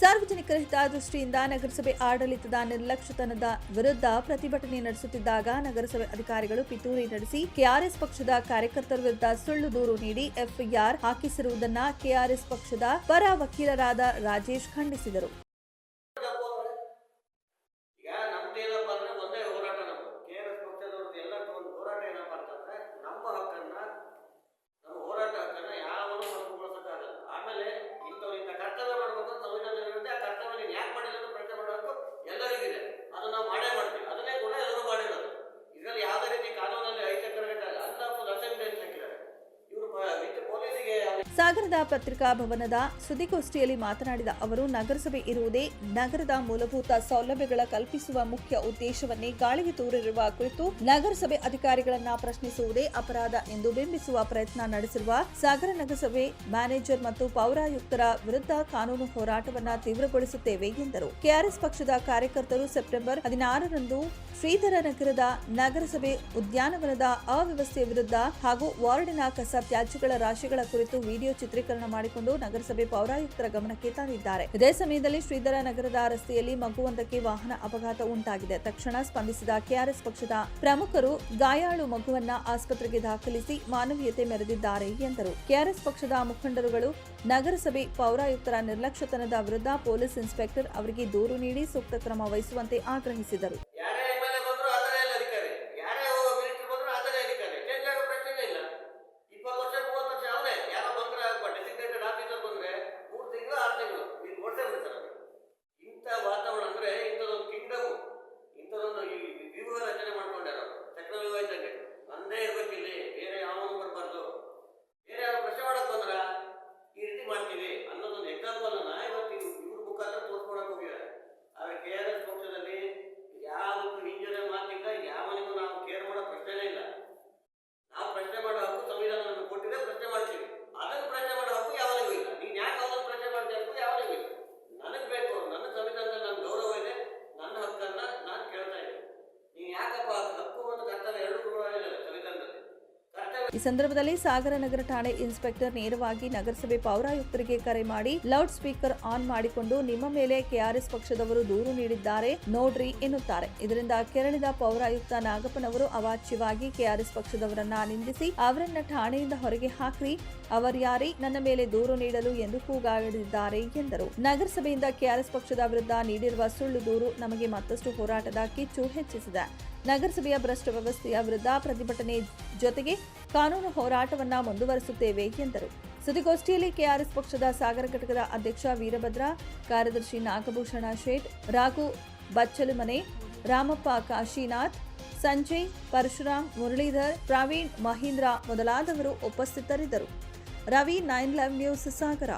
ಸಾರ್ವಜನಿಕರ ಹಿತದೃಷ್ಟಿಯಿಂದ ನಗರಸಭೆ ಆಡಳಿತದ ನಿರ್ಲಕ್ಷ್ಯತನದ ವಿರುದ್ಧ ಪ್ರತಿಭಟನೆ ನಡೆಸುತ್ತಿದ್ದಾಗ ನಗರಸಭೆ ಅಧಿಕಾರಿಗಳು ಪಿತೂರಿ ನಡೆಸಿ ಕೆಆರ್ಎಸ್ ಪಕ್ಷದ ಕಾರ್ಯಕರ್ತರ ವಿರುದ್ಧ ಸುಳ್ಳು ದೂರು ನೀಡಿ ಎಫ್ಐಆರ್ ಹಾಕಿಸಿರುವುದನ್ನ ಕೆಆರ್ಎಸ್ ಪಕ್ಷದ ಪರ ವಕೀಲರಾದ ರಾಜೇಶ್ ಖಂಡಿಸಿದರು. ಈಗ ಸಾಗರದ ಪತ್ರಿಕಾ ಭವನದ ಸುದ್ದಿಗೋಷ್ಠಿಯಲ್ಲಿ ಮಾತನಾಡಿದ ಅವರು, ನಗರಸಭೆ ಇರುವುದೇ ನಗರದ ಮೂಲಭೂತ ಸೌಲಭ್ಯಗಳ ಕಲ್ಪಿಸುವ ಮುಖ್ಯ ಉದ್ದೇಶವನ್ನೇ ಗಾಳಿಗೆ ತೋರಿರುವ ಕುರಿತು ನಗರಸಭೆ ಅಧಿಕಾರಿಗಳನ್ನ ಪ್ರಶ್ನಿಸುವುದೇ ಅಪರಾಧ ಎಂದು ಬಿಂಬಿಸುವ ಪ್ರಯತ್ನ ನಡೆಸಿರುವ ಸಾಗರ ನಗರಸಭೆ ಮ್ಯಾನೇಜರ್ ಮತ್ತು ಪೌರಾಯುಕ್ತರ ವಿರುದ್ಧ ಕಾನೂನು ಹೋರಾಟವನ್ನ ತೀವ್ರಗೊಳಿಸುತ್ತೇವೆ ಎಂದರು. ಕೆಆರ್ಎಸ್ ಪಕ್ಷದ ಕಾರ್ಯಕರ್ತರು ಸೆಪ್ಟೆಂಬರ್ ಹದಿನಾರರಂದು ಶ್ರೀಧರ ನಗರದ ನಗರಸಭೆ ಉದ್ಯಾನವನದ ಅವ್ಯವಸ್ಥೆಯ ವಿರುದ್ಧ ಹಾಗೂ ವಾರ್ಡಿನ ಕಸ ತ್ಯಾಜ್ಯಗಳ ರಾಶಿಗಳ ಕುರಿತು ವಿಡಿಯೋ ಚಿತ್ರೀಕರಣ ಮಾಡಿಕೊಂಡು ನಗರಸಭೆ ಪೌರಾಯುಕ್ತರ ಗಮನಕ್ಕೆ ತಂದಿದ್ದಾರೆ ಇದೇ ಸಮಯದಲ್ಲಿ ಶ್ರೀಧರ ನಗರದ ರಸ್ತೆಯಲ್ಲಿ ಮಗುವೊಂದಕ್ಕೆ ವಾಹನ ಅಪಘಾತ ಉಂಟಾಗಿದೆ. ತಕ್ಷಣ ಸ್ಪಂದಿಸಿದ ಕೆಆರ್ಎಸ್ ಪಕ್ಷದ ಪ್ರಮುಖರು ಗಾಯಾಳು ಮಗುವನ್ನ ಆಸ್ಪತ್ರೆಗೆ ದಾಖಲಿಸಿ ಮಾನವೀಯತೆ ಮೆರೆದಿದ್ದಾರೆ ಎಂದರು. ಕೆಆರ್ಎಸ್ ಪಕ್ಷದ ಮುಖಂಡರುಗಳು ನಗರಸಭೆ ಪೌರಾಯುಕ್ತರ ನಿರ್ಲಕ್ಷ್ಯತನದ ವಿರುದ್ಧ ಪೊಲೀಸ್ ಇನ್ಸ್ಪೆಕ್ಟರ್ ಅವರಿಗೆ ದೂರು ನೀಡಿ ಸೂಕ್ತ ಕ್ರಮ ವಹಿಸುವಂತೆ ಆಗ್ರಹಿಸಿದರು. বলে না ಈ ಸಂದರ್ಭದಲ್ಲಿ ಸಾಗರ ನಗರ ಠಾಣೆ ಇನ್ಸ್ಪೆಕ್ಟರ್ ನೇರವಾಗಿ ನಗರಸಭೆ ಪೌರಾಯುಕ್ತರಿಗೆ ಕರೆ ಮಾಡಿ ಲೌಡ್ ಸ್ಪೀಕರ್ ಆನ್ ಮಾಡಿಕೊಂಡು ನಿಮ್ಮ ಮೇಲೆ ಕೆಆರ್ಎಸ್ ಪಕ್ಷದವರು ದೂರು ನೀಡಿದ್ದಾರೆ ನೋಡ್ರಿ ಎನ್ನುತ್ತಾರೆ. ಇದರಿಂದ ಕೆರಳಿದ ಪೌರಾಯುಕ್ತ ನಾಗಪ್ಪನವರು ಅವಾಚ್ಯವಾಗಿ ಕೆಆರ್ಎಸ್ ಪಕ್ಷದವರನ್ನ ನಿಂದಿಸಿ ಅವರನ್ನ ಠಾಣೆಯಿಂದ ಹೊರಗೆ ಹಾಕ್ರಿ ಅವರ್ಯಾರಿ ನನ್ನ ಮೇಲೆ ದೂರು ನೀಡಲು ಎಂದು ಕೂಗಾಡಿದ್ದಾರೆ ಎಂದರು. ನಗರಸಭೆಯಿಂದ ಕೆಆರ್ಎಸ್ ಪಕ್ಷದ ವಿರುದ್ಧ ನೀಡಿರುವ ಸುಳ್ಳು ದೂರು ನಮಗೆ ಮತ್ತಷ್ಟು ಹೋರಾಟದ ಕಿಚ್ಚು ಹೆಚ್ಚಿಸಿದೆ. ನಗರಸಭೆಯ ಭ್ರಷ್ಟ ವ್ಯವಸ್ಥೆಯ ವಿರುದ್ಧ ಪ್ರತಿಭಟನೆ ಜೊತೆಗೆ ಕಾನೂನು ಹೋರಾಟವನ್ನ ಮುಂದುವರಿಸುತ್ತೇವೆ ಎಂದರು. ಸುದ್ದಿಗೋಷ್ಠಿಯಲ್ಲಿ ಕೆಆರ್ಎಸ್ ಪಕ್ಷದ ಸಾಗರ ಘಟಕದ ಅಧ್ಯಕ್ಷ ವೀರಭದ್ರ, ಕಾರ್ಯದರ್ಶಿ ನಾಗಭೂಷಣ ಶೇಟ್, ರಾಘು ಬಚ್ಚಲುಮನೆ, ರಾಮಪ್ಪ ಕಾಶಿನಾಥ್, ಸಂಜಯ್ ಪರಶುರಾಮ್ ಮುರಳೀಧರ್, ಪ್ರವೀಣ್ ಮಹೀಂದ್ರ ಮೊದಲಾದವರು ಉಪಸ್ಥಿತರಿದ್ದರು. Ravi nine live news, Sagara.